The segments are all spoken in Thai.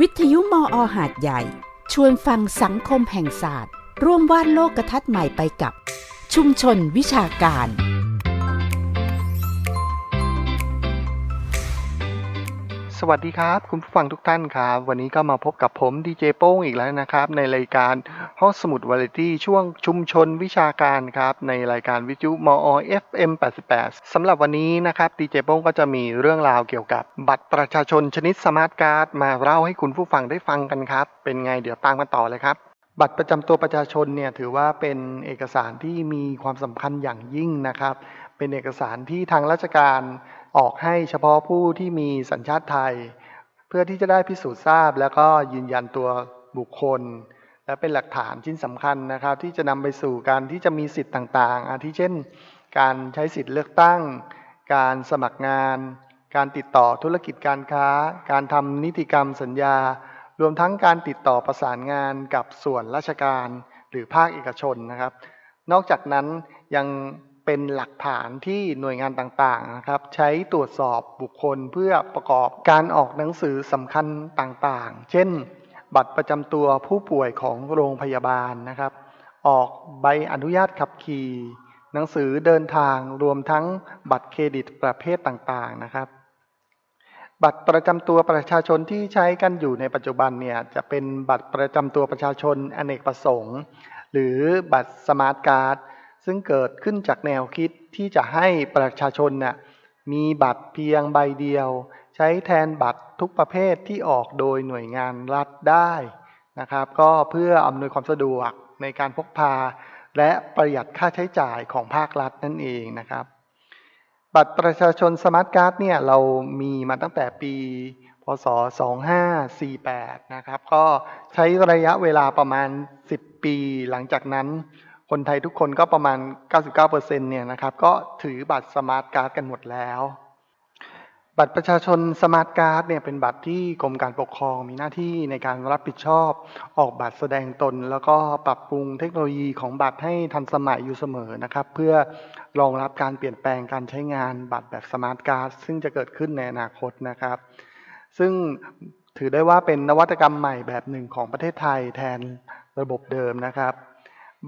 วิทยุมออหาดใหญ่ ชวนฟังสังคมแห่งศาสตร์ ร่วมวาดโลกทัศน์ใหม่ไปกับ ชุมชนวิชาการ สวัสดีครับ คุณผู้ฟังทุกท่านครับ วันนี้ก็มาพบกับผมดีเจโป้งอีกแล้วนะครับ ในรายการห้องสมุดวาไรตี้ช่วงชุมชนวิชาการครับ ในรายการวิทยุมอ FM 88สำหรับวันนี้นะครับดีเจโป้งก็จะมีเรื่องราวเกี่ยวกับ บัตรประชาชนชนิดสมาร์ทการ์ดมาเล่าให้คุณผู้ฟังได้ฟังกันครับ เป็นไงเดี๋ยวตามกันต่อเลยครับบัตรประจำตัวประชาชนเนี่ยถือว่าเป็นเอกสารที่มีความสำคัญอย่างยิ่งนะครับ เป็นเอกสารที่ทางราชการ ออกให้เฉพาะผู้ที่มีสัญชาติไทย เพื่อที่จะได้พิสูจน์ทราบ แล้วก็ยืนยันตัวบุคคล และเป็นหลักฐานชิ้นสำคัญนะครับ ที่จะนำไปสู่การที่จะมีสิทธิ์ต่างๆ อาทิเช่น การใช้สิทธิ์เลือกตั้ง การสมัครงาน การติดต่อธุรกิจการค้า การทำนิติกรรมสัญญา รวมทั้งการติดต่อประสานงานกับส่วนราชการ หรือภาคเอกชนนะครับ นอกจากนั้นยัง เป็นหลักฐานที่หน่วยงานต่างๆนะครับ ใช้ตรวจสอบบุคคลเพื่อประกอบการออกหนังสือสำคัญต่างๆ เช่น บัตรประจำตัวผู้ป่วยของโรงพยาบาลนะครับ ออกใบอนุญาตขับขี่ หนังสือเดินทางรวมทั้งบัตรเครดิตประเภทต่างๆนะครับบัตรประจำตัวประชาชนที่ใช้กันอยู่ในปัจจุบันเนี่ยจะเป็นบัตรประจำตัวประชาชนอเนกประสงค์ หรือบัตรสมาร์ทการ์ด ซึ่งเกิดขึ้นจากแนวคิดที่จะให้ประชาชนน่ะมีบัตรเพียงใบเดียว ใช้แทนบัตรทุกประเภทที่ออกโดยหน่วยงานรัฐได้นะครับ ก็เพื่ออำนวยความสะดวกในการพกพา และประหยัดค่าใช้จ่ายของภาครัฐนั่นเองนะครับ บัตรประชาชนสมาร์ทการ์ดเนี่ยเรามีมาตั้งแต่ปีพศ 2548 นะครับ ก็ใช้ระยะเวลาประมาณ 10 ปี หลังจากนั้น คนไทยทุกคนก็ประมาณ 99%เนี่ยนะครับ ก็ถือบัตรสมาร์ทการ์ดกันหมดแล้ว บัตรประชาชนสมาร์ทการ์ดเนี่ยเป็นบัตรที่กรมการปกครองมีหน้าที่ในการรับผิดชอบ ออกบัตรแสดงตน แล้วก็ปรับปรุงเทคโนโลยีของบัตรให้ทันสมัยอยู่เสมอนะครับ เพื่อรองรับการเปลี่ยนแปลงการใช้งานบัตรแบบสมาร์ทการ์ดซึ่งจะเกิดขึ้นในอนาคตนะครับ ซึ่งถือได้ว่าเป็นนวัตกรรมใหม่แบบหนึ่งของประเทศไทยแทนระบบเดิมนะครับ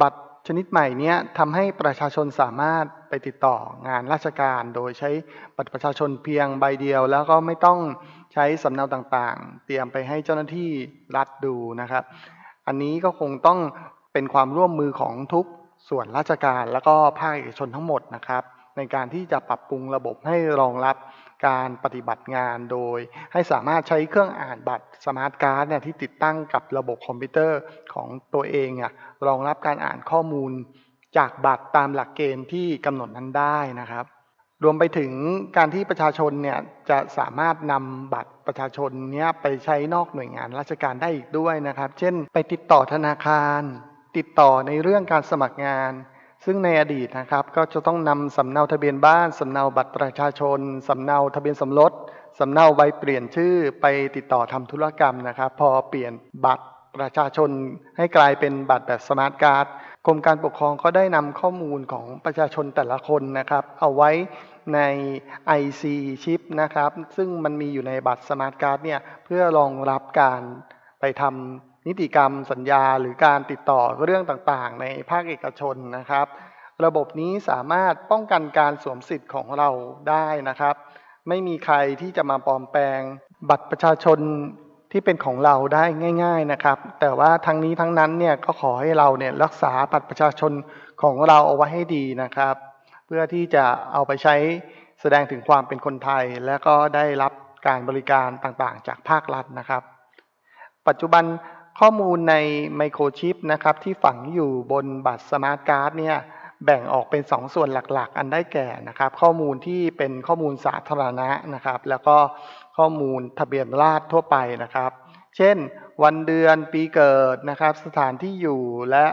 บัตร ชนิดใหม่เนี้ยทำให้ประชาชนสามารถไปติดต่องานราชการโดยใช้บัตรประชาชนเพียงใบเดียว แล้วก็ไม่ต้องใช้สำเนาต่างๆ เตรียมไปให้เจ้าหน้าที่รัฐดูนะครับ อันนี้ก็คงต้องเป็นความร่วมมือของทุกส่วนราชการ แล้วก็ภาคเอกชนทั้งหมดนะครับ ในการที่จะปรับปรุงระบบให้รองรับ การปฏิบัติงานโดย ให้สามารถใช้เครื่องอ่านบัตรสมาร์ทการ์ดเนี่ยที่ติดตั้งกับระบบคอมพิวเตอร์ของตัวเองอะรองรับการอ่านข้อมูล จากบัตรตามหลักเกณฑ์ที่กำหนดนั้นได้นะครับ รวมไปถึงการที่ประชาชนเนี่ยจะสามารถนำบัตรประชาชนเนี้ยไปใช้นอกหน่วยงานราชการได้อีกด้วยนะครับ เช่น ไปติดต่อธนาคาร ติดต่อในเรื่องการสมัครงาน ซึ่งในอดีตนะครับก็จะต้องนำสำเนาทะเบียนบ้านสำเนาบัตรประชาชนสำเนาทะเบียนสมรสสำเนาใบเปลี่ยนชื่อไปติดต่อทำธุรกรรมนะครับ พอเปลี่ยนบัตรประชาชนให้กลายเป็นบัตรแบบสมาร์ทการ์ดกรมการปกครองก็ได้นำข้อมูลของประชาชนแต่ละคนนะครับ เอาไว้ใน IC ชิปนะครับ ซึ่งมันมีอยู่ในบัตรสมาร์ทการ์ดเนี่ยเพื่อรองรับการไปทำ นิติกรรมสัญญาหรือการติดต่อเรื่องต่างๆ ในภาคเอกชนนะครับ ระบบนี้สามารถป้องกันการสวมสิทธิ์ของเราได้นะครับ ไม่มีใครที่จะมาปลอมแปลง บัตรประชาชนที่เป็นของเราได้ง่าย ๆนะครับ แต่ว่าทั้งนี้ทั้งนั้นเนี่ยก็ขอให้เราเนี่ยรักษาบัตรประชาชนของเราเอาไว้ให้ดีนะครับ เพื่อที่จะเอาไปใช้แสดงถึงความเป็นคนไทย และก็ได้รับการบริการต่างๆ จากภาครัฐนะครับ ปัจจุบัน ข้อมูลในไมโครชิปนะครับที่ฝังอยู่บนบัตรสมาร์ทการ์ดเนี่ยแบ่งออกเป็น 2 ส่วนหลักๆ อันได้แก่นะครับข้อมูลที่เป็นข้อมูลสาธารณะนะครับ แล้วก็ข้อมูลทะเบียนราษฎรทั่วไปนะครับ เช่น วันเดือนปีเกิดนะครับ สถานที่อยู่และ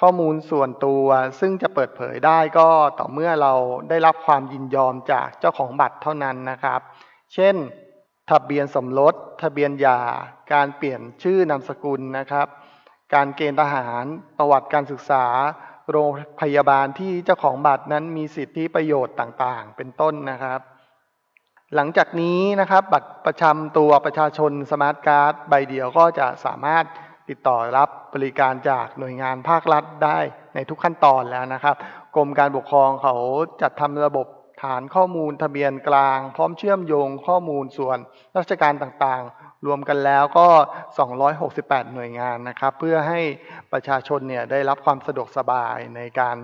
ข้อมูลส่วนตัวซึ่งจะเปิดเผยได้ก็ต่อเมื่อเราได้รับความยินยอมจากเจ้าของบัตรเท่านั้นนะครับ เช่น ทะเบียนสมรส ทะเบียนหย่า การเปลี่ยนชื่อนามสกุลนะครับ การเกณฑ์ทหาร ประวัติการศึกษา โรงพยาบาลที่เจ้าของบัตรนั้นมีสิทธิประโยชน์ต่างๆ เป็นต้นนะครับ หลังจากนี้นะครับบัตรประจำตัวประชาชนสมาร์ทการ์ดใบเดียวก็จะสามารถติดต่อรับบริการจากหน่วยงานภาครัฐได้ในทุกขั้นตอนแล้วนะครับ กรมการปกครองเขาจัดทำระบบ ฐานข้อมูลทะเบียนกลาง พร้อมเชื่อมโยงข้อมูลส่วนราชการต่างๆ รวมกันแล้วก็ 268 หน่วยงานนะครับ เพื่อให้ประชาชนเนี่ยได้รับความสะดวกสบายในการ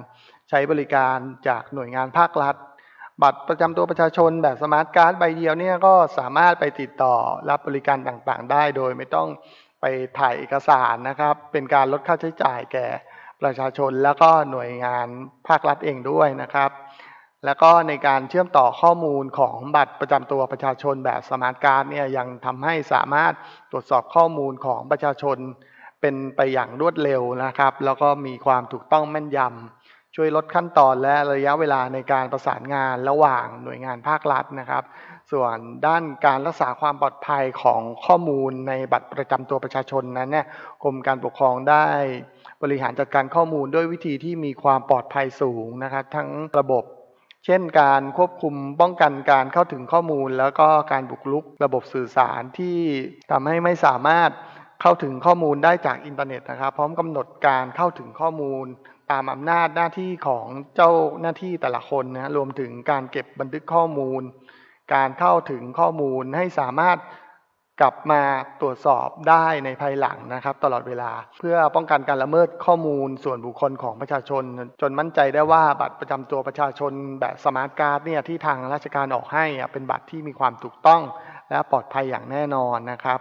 ใช้บริการจากหน่วยงานภาครัฐ บัตรประจำตัวประชาชนแบบสมาร์ทการ์ดใบเดียวเนี่ยก็สามารถไปติดต่อรับบริการต่างๆ ได้โดยไม่ต้องไปถ่ายเอกสารนะครับ เป็นการลดค่าใช้จ่ายแก่ประชาชนแล้วก็หน่วยงานภาครัฐเองด้วยนะครับ แล้วก็ในการเชื่อมต่อข้อมูลของบัตรประจำตัวประชาชนแบบสมาร์ทการ์ดเนี่ยยังทำให้สามารถตรวจสอบข้อมูลของประชาชน เป็นไปอย่างรวดเร็วนะครับ แล้วก็มีความถูกต้องแม่นยำช่วยลดขั้นตอนและระยะเวลาในการประสานงานระหว่างหน่วยงานภาครัฐนะครับ ส่วนด้านการรักษาความปลอดภัยของข้อมูลในบัตรประจำตัวประชาชนนั้นเนี่ยกรมการปกครองได้บริหารจัดการข้อมูลด้วยวิธีที่มีความปลอดภัยสูงนะครับ ทั้งระบบ เช่นการควบคุมป้องกันการเข้าถึงข้อมูล แล้วก็การบุกรุกระบบสื่อสารที่ทำให้ไม่สามารถเข้าถึงข้อมูลได้จากอินเทอร์เน็ตนะครับ พร้อมกำหนดการเข้าถึงข้อมูล ตามอำนาจหน้าที่ของเจ้าหน้าที่แต่ละคนนะฮะรวมถึงการเก็บบันทึกข้อมูล การเข้าถึงข้อมูลให้สามารถ กลับมาตรวจสอบได้ในภายหลังนะครับ ตลอดเวลา เพื่อป้องกันการละเมิดข้อมูลส่วนบุคคลของประชาชน จนมั่นใจได้ว่าบัตรประจำตัวประชาชนแบบสมาร์ทการ์ดเนี่ยที่ทางราชการออกให้เป็นบัตรที่มีความถูกต้อง และปลอดภัยอย่างแน่นอนนะครับ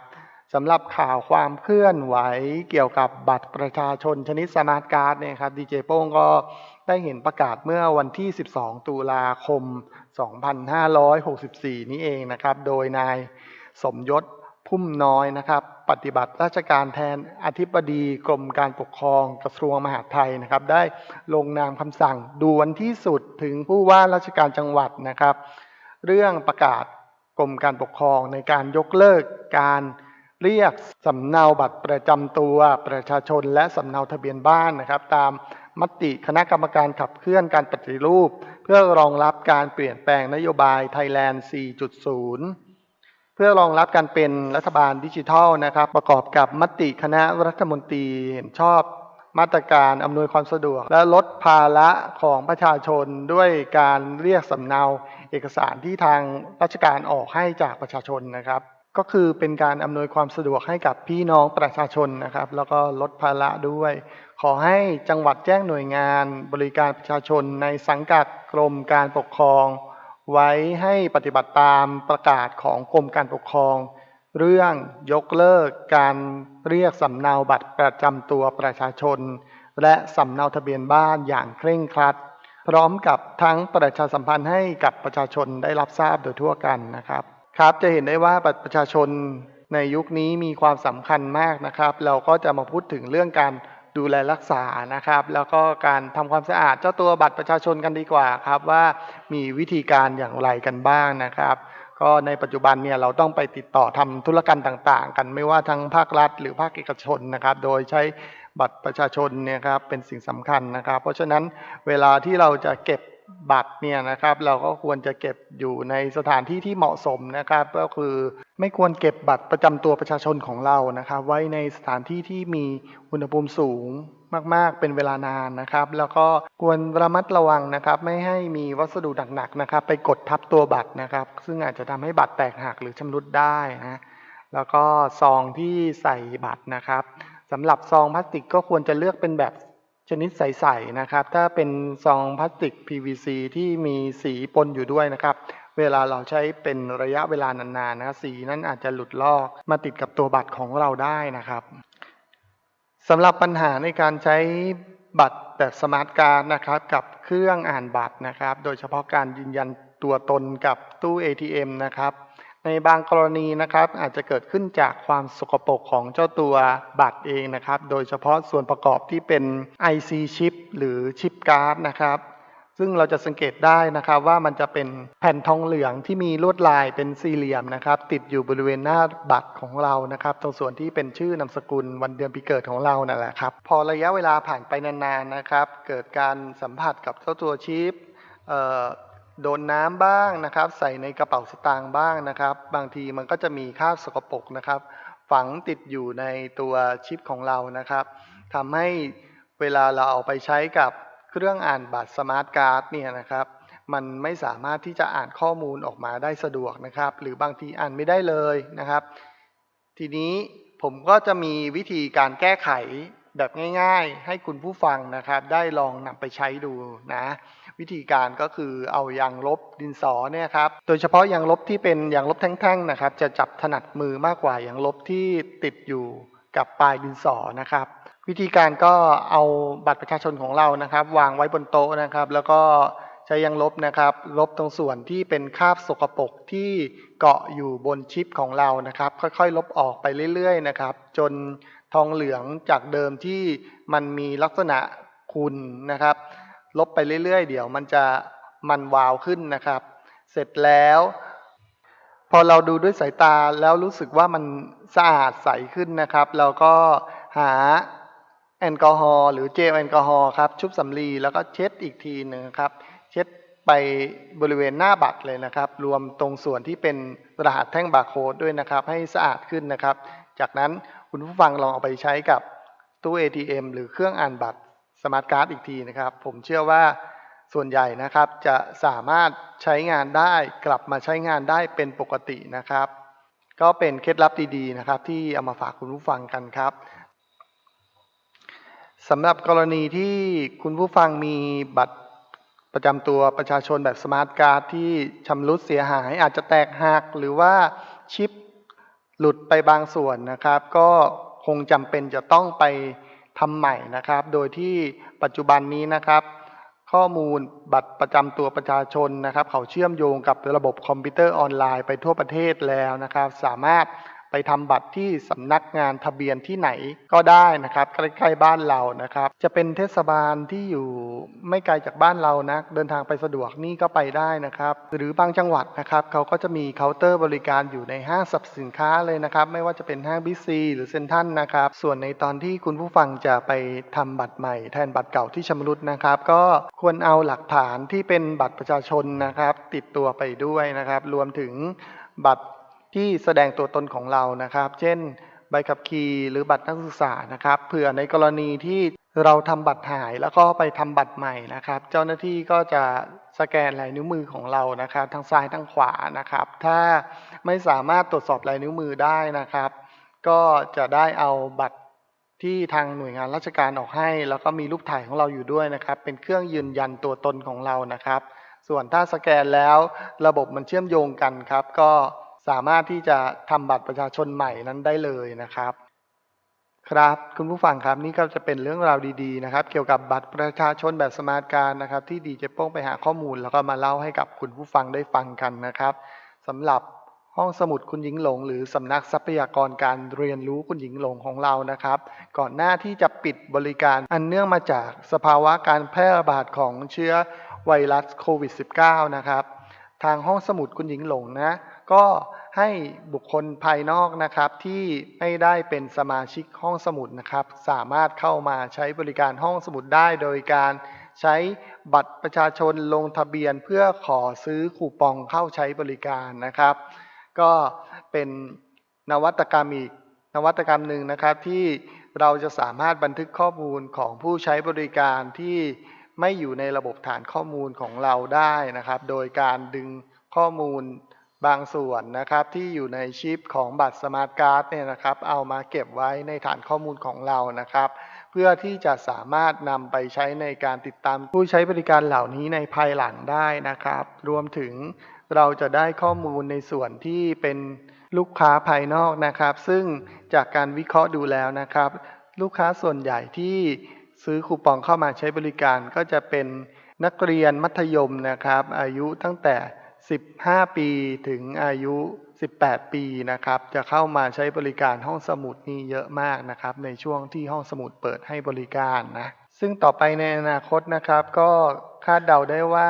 สำหรับข่าวความเคลื่อนไหวเกี่ยวกับบัตรประชาชนชนิดสมาร์ทการ์ดเนี่ยครับดีเจโป้งก็ได้เห็นประกาศเมื่อวันที่ 12 ตุลาคม 2564 นี้เองนะครับ โดยนายสมยศ พุ่มน้อยนะครับ ปฏิบัติราชการแทนอธิบดีกรมการปกครองกระทรวงมหาดไทยนะครับ ได้ลงนามคำสั่งด่วนที่สุดถึงผู้ว่าราชการจังหวัดนะครับ เรื่องประกาศกรมการปกครองในการยกเลิกการเรียกสำเนาบัตรประจำตัวประชาชน และสำเนาทะเบียนบ้านนะครับ ตามมติคณะกรรมการขับเคลื่อนการปฏิรูป เพื่อรองรับการเปลี่ยนแปลงนโยบายไทยแลนด์ 4.0 เพื่อรองรับการเป็นรัฐบาลดิจิทัลนะครับ ประกอบกับมติคณะรัฐมนตรีเห็นชอบมาตรการอำนวยความสะดวก และลดภาระของประชาชนด้วยการเรียกสำเนาเอกสารที่ทางราชการออกให้จากประชาชนนะครับ ก็คือเป็นการอำนวยความสะดวกให้กับพี่น้องประชาชนนะครับ แล้วก็ลดภาระด้วย ขอให้จังหวัดแจ้งหน่วยงานบริการประชาชนในสังกัดกรมการปกครอง ไว้ให้ปฏิบัติตามประกาศของกรมการปกครอง เรื่องยกเลิกการเรียกสำเนาบัตรประจำตัวประชาชน และสำเนาทะเบียนบ้านอย่างเคร่งครัด พร้อมกับทั้งประชาสัมพันธ์ให้กับประชาชนได้รับทราบโดยทั่วกันนะครับ ครับจะเห็นได้ว่าบัตรประชาชนในยุคนี้มีความสำคัญมากนะครับ เราก็จะมาพูดถึงเรื่องการ ดูแลรักษานะครับ แล้วก็การทำความสะอาดเจ้าตัวบัตรประชาชนกันดีกว่าครับว่ามีวิธีการอย่างไรกันบ้างนะครับ ก็ในปัจจุบันเนี่ยเราต้องไปติดต่อทำธุรกรรมต่างๆ กันไม่ว่าทั้งภาครัฐ หรือภาคเอกชนนะครับ โดยใช้บัตรประชาชนเนี่ยครับเป็นสิ่งสำคัญนะครับ เพราะฉะนั้นเวลาที่เราจะเก็บ บัตรเนี่ยนะครับ เราก็ควรจะเก็บอยู่ในสถานที่ที่เหมาะสมนะครับ ก็คือไม่ควรเก็บบัตรประจำตัวประชาชนของเรานะครับ ไว้ในสถานที่ที่มีอุณหภูมิสูงมาก ๆ เป็นเวลานานนะครับ แล้วก็ควรระมัดระวังนะครับ ไม่ให้มีวัสดุหนักๆนะครับ ไปกดทับตัวบัตรนะครับ ซึ่งอาจจะทำให้บัตรแตกหักหรือชำรุดได้นะแล้วก็ซองที่ใส่บัตรนะครับสำหรับซองพลาสติกก็ควรจะเลือกเป็นแบบ ชนิดใสๆนะครับ ถ้าเป็นซองพลาสติก PVC ที่มีสีปนอยู่ด้วยนะครับ เวลาเราใช้เป็นระยะเวลานานๆนะสีนั้นอาจจะหลุดลอกมาติดกับตัวบัตรของเราได้นะครับสำหรับปัญหาในการใช้บัตรแบบสมาร์ทการ์ดนะครับกับเครื่องอ่านบัตรนะครับ โดยเฉพาะการยืนยันตัวตนกับตู้ ATM นะครับ ในบางกรณีนะครับอาจจะเกิดขึ้นจากความสกปรกของเจ้าตัวบัตรเองนะครับ โดยเฉพาะส่วนประกอบที่เป็น IC ชิปหรือชิปการ์ดนะครับซึ่งเราจะสังเกตได้นะครับว่ามันจะเป็นแผ่นทองเหลืองที่มีลวดลายเป็นสี่เหลี่ยมนะครับ ติดอยู่บริเวณหน้าบัตรของเรานะครับ ตรงส่วนที่เป็นชื่อนามสกุลวันเดือนปีเกิดของเรานั่นแหละครับ พอระยะเวลาผ่านไปนานๆนะครับ เกิดการสัมผัสกับเจ้าตัวชิป โดนน้ำบ้างนะครับ ใส่ในกระเป๋าสตางค์บ้างนะครับ บางทีมันก็จะมีคราบสกปรกนะครับ ฝังติดอยู่ในตัวชิปของเรานะครับทำให้เวลาเราเอาไปใช้กับเครื่องอ่านบัตรสมาร์ทการ์ดเนี่ยนะครับ มันไม่สามารถที่จะอ่านข้อมูลออกมาได้สะดวกนะครับ หรือบางทีอ่านไม่ได้เลยนะครับ ทีนี้ผมก็จะมีวิธีการแก้ไขแบบง่าย ๆ ให้คุณผู้ฟังนะครับ ได้ลองนำไปใช้ดูนะ วิธีการก็คือเอายางลบดินสอเนี่ยครับ โดยเฉพาะยางลบที่เป็นยางลบแท่งๆนะครับ จะจับถนัดมือมากกว่ายางลบที่ติดอยู่กับปลายดินสอนะครับ วิธีการก็เอาบัตรประชาชนของเรานะครับ วางไว้บนโต๊ะนะครับ แล้วก็ใช้ยางลบนะครับ ลบตรงส่วนที่เป็นคราบสกปรกที่เกาะอยู่บนชิปของเรานะครับ ค่อยๆ ลบออกไปเรื่อยๆนะครับ จนทองเหลืองจากเดิมที่มันมีลักษณะขุ่นนะครับ ลบไปเรื่อยๆ เดี๋ยวมันจะมันวาวขึ้นนะครับ เสร็จแล้ว พอเราดูด้วยสายตาแล้วรู้สึกว่ามันสะอาดใสขึ้นนะครับ เราก็หาแอลกอฮอล์หรือเจลแอลกอฮอล์ครับชุบสำลีแล้วก็เช็ดอีกทีหนึ่งครับ เช็ดไปบริเวณหน้าบัตรเลยนะครับ รวมตรงส่วนที่เป็นรหัสแท่งบาร์โค้ดด้วยนะครับ ให้สะอาดขึ้นนะครับ จากนั้นคุณผู้ฟังลองเอาไปใช้กับตู้ ATM หรือเครื่องอ่านบัตร มาร์ทการ์ดอีกทีนะครับ ผมเชื่อว่าส่วนใหญ่นะครับจะสามารถใช้งานได้กลับมาใช้งานได้เป็นปกตินะครับ ก็เป็นเคล็ดลับดีๆนะครับ ที่เอามาฝากคุณผู้ฟังกันครับสำหรับกรณีที่คุณผู้ฟังมีบัตรประจำตัวประชาชนแบบสมาร์ทการ์ดที่ชำรุดเสียหายอาจจะแตกหักหรือว่าชิปหลุดไปบางส่วนนะครับ ก็คงจำเป็นจะต้องไป ทำใหม่นะครับ โดยที่ปัจจุบันนี้นะครับ ข้อมูลบัตรประจำตัวประชาชนนะครับ เขาเชื่อมโยงกับระบบคอมพิวเตอร์ออนไลน์ไปทั่วประเทศแล้วนะครับ สามารถ ทำบัตรที่สำนักงานทะเบียนที่ไหนก็ได้นะครับใกล้ๆบ้านเรานะครับ จะเป็นเทศบาลที่อยู่ไม่ไกลจากบ้านเรานะเดินทางไปสะดวกนี่ก็ไปได้นะครับ หรือบางจังหวัดนะครับเขาก็จะมีเคาน์เตอร์บริการอยู่ในห้างสรรพสินค้าเลยนะครับ ไม่ว่าจะเป็นห้างบิ๊กซีหรือเซ็นทรัลนะครับ ส่วนในตอนที่คุณผู้ฟังจะไปทำบัตรใหม่แทนบัตรเก่าที่ชำรุดนะครับ ก็ควรเอาหลักฐานที่เป็นบัตรประชาชนนะครับ ติดตัวไปด้วยนะครับ รวมถึงบัตร ที่แสดงตัวตนของเรานะครับ เช่น ใบขับขี่หรือบัตรนักศึกษานะครับเผื่อในกรณีที่เราทำบัตรหายแล้วก็ไปทำบัตรใหม่นะครับ เจ้าหน้าที่ก็จะสแกนลายนิ้วมือของเรานะครับทั้งซ้ายทั้งขวานะครับ ถ้าไม่สามารถตรวจสอบลายนิ้วมือได้นะครับ ก็จะได้เอาบัตรที่ทางหน่วยงานราชการออกให้ แล้วก็มีรูปถ่ายของเราอยู่ด้วยนะครับ เป็นเครื่องยืนยันตัวตนของเรานะครับ ส่วนถ้าสแกนแล้วระบบมันเชื่อมโยงกันครับ ก็ สามารถที่จะทำบัตรประชาชนใหม่นั้นได้เลยนะครับ ครับคุณผู้ฟังครับนี่ก็จะเป็นเรื่องราวดีๆนะครับ เกี่ยวกับบัตรประชาชนแบบสมาร์ทการนะครับ ที่ดีเจโป้งไปหาข้อมูล แล้วก็มาเล่าให้กับคุณผู้ฟังได้ฟังกันนะครับสำหรับห้องสมุดคุณหญิงหลง หรือสำนักทรัพยากรการเรียนรู้คุณหญิงหลงของเรานะครับ ก่อนหน้าที่จะปิดบริการอันเนื่องมาจากสภาวะการแพร่ระบาดของเชื้อไวรัสโควิด -19 นะครับ ทางห้องสมุดคุณหญิงหลงนะ ก็ให้บุคคลภายนอกนะครับที่ไม่ได้เป็นสมาชิกห้องสมุดนะครับ สามารถเข้ามาใช้บริการห้องสมุดได้โดยการใช้บัตรประชาชนลงทะเบียนเพื่อขอซื้อคูปองเข้าใช้บริการนะครับ ก็เป็นนวัตกรรมอีกนวัตกรรมหนึ่งนะครับที่เราจะสามารถบันทึกข้อมูลของผู้ใช้บริการที่ไม่อยู่ในระบบฐานข้อมูลของเราได้นะครับ โดยการดึงข้อมูล บางส่วนนะครับที่อยู่ในชิปของบัตรสมาร์ทการ์ดเนี่ยนะครับเอามาเก็บไว้ในฐานข้อมูลของเรานะครับ เพื่อที่จะสามารถนำไปใช้ในการติดตามผู้ใช้บริการเหล่านี้ในภายหลังได้นะครับ รวมถึงเราจะได้ข้อมูลในส่วนที่เป็นลูกค้าภายนอกนะครับ ซึ่งจากการวิเคราะห์ดูแล้วนะครับ ลูกค้าส่วนใหญ่ที่ซื้อคูปองเข้ามาใช้บริการก็จะเป็นนักเรียนมัธยมนะครับ อายุตั้งแต่ 15 ปีถึงอายุ 18 ปีนะครับ จะเข้ามาใช้บริการห้องสมุดนี่เยอะมากนะครับ ในช่วงที่ห้องสมุดเปิดให้บริการนะ ซึ่งต่อไปในอนาคตนะครับ ก็คาดเดาได้ว่า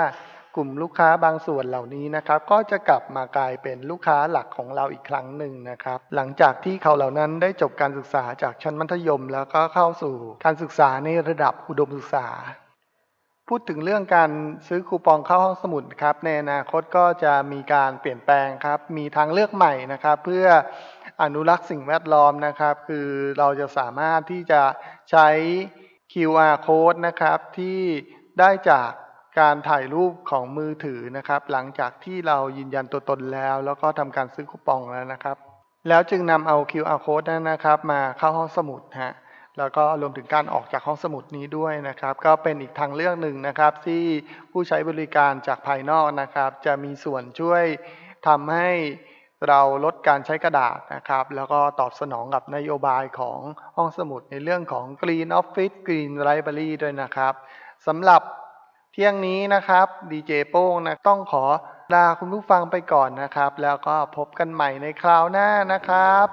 กลุ่มลูกค้าบางส่วนเหล่านี้นะครับ ก็จะกลับมากลายเป็นลูกค้าหลักของเราอีกครั้งหนึ่งนะครับ หลังจากที่เขาเหล่านั้นได้จบการศึกษาจากชั้นมัธยม แล้วก็เข้าสู่การศึกษาในระดับอุดมศึกษา พูดถึงเรื่องการซื้อคูปองเข้าห้องสมุดครับ ในอนาคตก็จะมีการเปลี่ยนแปลงครับ มีทางเลือกใหม่นะครับ เพื่ออนุรักษ์สิ่งแวดล้อมนะครับ คือเราจะสามารถที่จะใช้ QR code นะครับที่ได้จากการถ่ายรูปของมือถือนะครับ หลังจากที่เรายืนยันตัวตนแล้ว แล้วก็ทำการซื้อคูปองแล้วนะครับ แล้วจึงนำเอา QR code นั้นนะครับ มาเข้าห้องสมุดฮะ แล้วก็รวมถึงการออกจากห้องสมุดนี้ด้วยนะครับ ก็เป็นอีกทางเลือกหนึ่งนะครับ ที่ผู้ใช้บริการจากภายนอกนะครับ จะมีส่วนช่วยทำให้เราลดการใช้กระดาษนะครับ แล้วก็ตอบสนองกับนโยบายของห้องสมุดในเรื่องของ Green Office Green Library ด้วยนะครับสำหรับเที่ยงนี้นะครับดีเจโป้งนะต้องขอลาคุณผู้ฟังไปก่อนนะครับ แล้วก็พบกันใหม่ในคราวหน้านะครับ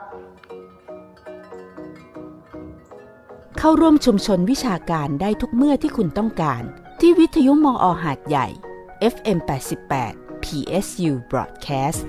เข้าร่วมชุมชนวิชาการได้ทุกเมื่อที่คุณต้องการ ที่วิทยุมอหาดใหญ่ FM 88 PSU Broadcast